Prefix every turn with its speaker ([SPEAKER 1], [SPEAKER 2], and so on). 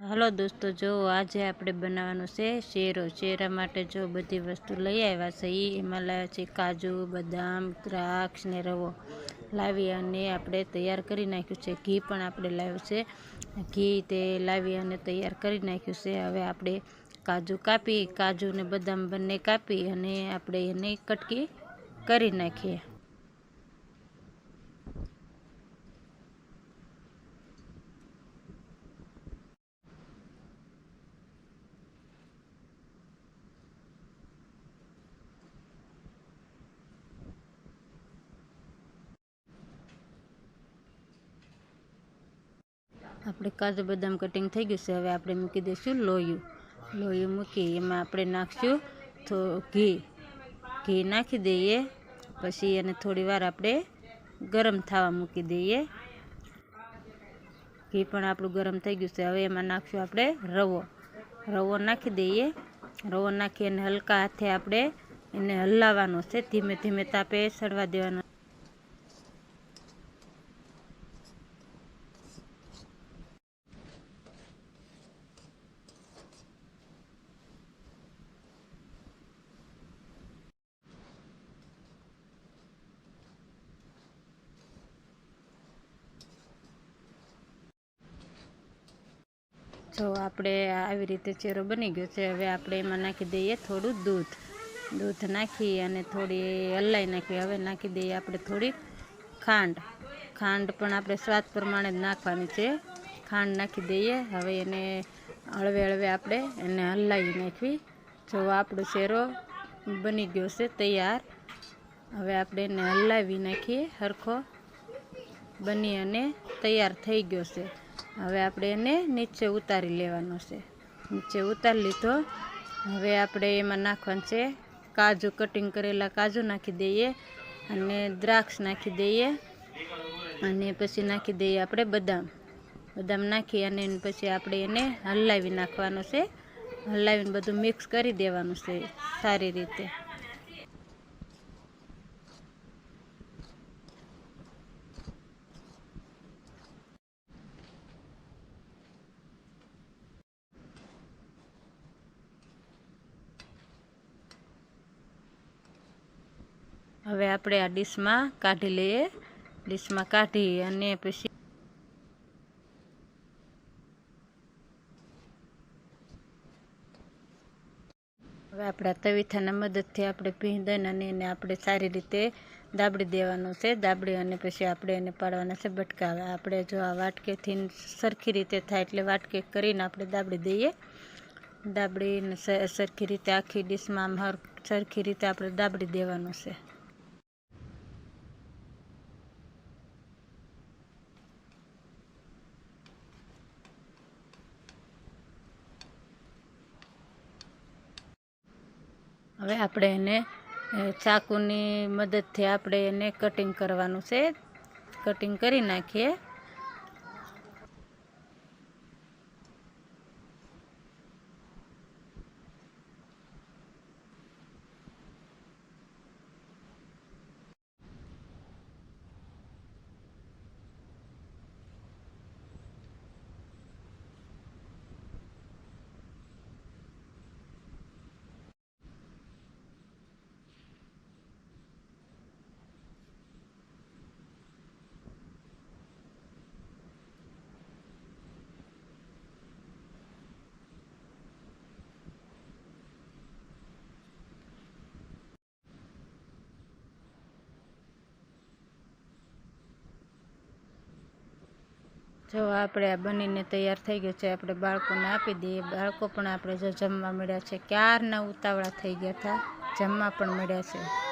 [SPEAKER 1] હાલો દોસ્તો, જો આજે આપણે બનાવવાનું છે શેરો. શેરા માટે જો બધી વસ્તુ લઈ આવ્યા છે એ એમાં લાવ્યા છે કાજુ, બદામ, દ્રાક્ષ ને રવો. લાવી અને આપણે તૈયાર કરી નાખ્યું છે. ઘી પણ આપણે લાવ્યું છે. ઘી તે લાવી અને તૈયાર કરી નાખ્યું છે. હવે આપણે કાજુ કાપી, કાજુ ને બદામ બંને કાપી અને આપણે એને કટકી કરી નાખીએ. આપણે કાજુ બદામ કટિંગ થઈ ગયું છે, હવે આપણે મૂકી દઈશું લોયું. લોયું મૂકી, એમાં આપણે નાખશું તો ઘી. ઘી નાખી દઈએ, પછી એને થોડી વાર આપણે ગરમ થવા મૂકી દઈએ. ઘી પણ આપણું ગરમ થઈ ગયું છે, હવે એમાં નાખશું આપણે રવો. રવો નાખી દઈએ. રવો નાખી અને હલકા હાથે આપણે એને હલાવવાનો છે, ધીમે ધીમે તાપે સડવા દેવાનો. જો આપણે આવી રીતે ચેરો બની ગયો છે. હવે આપણે એમાં નાખી દઈએ થોડું દૂધ. દૂધ નાખી અને થોડી હલાઈ નાખી. હવે નાખી દઈએ આપણે થોડી ખાંડ. ખાંડ પણ આપણે સ્વાદ પ્રમાણે જ નાખવાની છે. ખાંડ નાખી દઈએ. હવે એને હળવે હળવે આપણે એને હલાવી નાખવી જો આપણો શેરો બની ગયો છે તૈયાર. હવે આપણે એને હલાવી નાખીએ. સરખો બની અને તૈયાર થઈ ગયો છે. હવે આપણે એને નીચે ઉતારી લેવાનો છે. નીચે ઉતારી લીધો. હવે આપણે એમાં નાખવાનું છે કાજુ. કટિંગ કરેલા કાજુ નાખી દઈએ અને દ્રાક્ષ નાખી દઈએ અને પછી નાખી દઈએ આપણે બદામ. બદામ નાખી અને પછી આપણે એને હલાવી નાખવાનું છે. હલાવીને બધું મિક્સ કરી દેવાનું છે સારી રીતે. હવે આપણે આ ડીશમાં કાઢી લઈએ. ડીશમાં કાઢી અને પછી હવે આપણા તવીથાના મદદથી આપણે ભીંદન અને એને આપણે સારી રીતે દાબડી દેવાનું છે. દાબડી અને પછી આપણે એને પાડવાના છે બટકા. હવે આપણે જો આ વાટકેથી સરખી રીતે થાય એટલે વાટકે કરીને આપણે દાબડી દઈએ. દાબડીને સરખી રીતે આખી ડીશમાં સરખી રીતે આપણે દાબડી દેવાનું છે. હવે આપણે એને ચાકુની મદદથી આપણે એને કટિંગ કરવાનું છે. કટિંગ કરી નાખીએ. જો આપણે આ બનીને તૈયાર થઈ ગયું છે, આપણે બાળકોને આપી દઈએ. બાળકો પણ આપણે જો જમવા મળ્યા છે. ક્યારના ઉતાવળા થઈ ગયા હતા? જમવા પણ મળ્યા છે.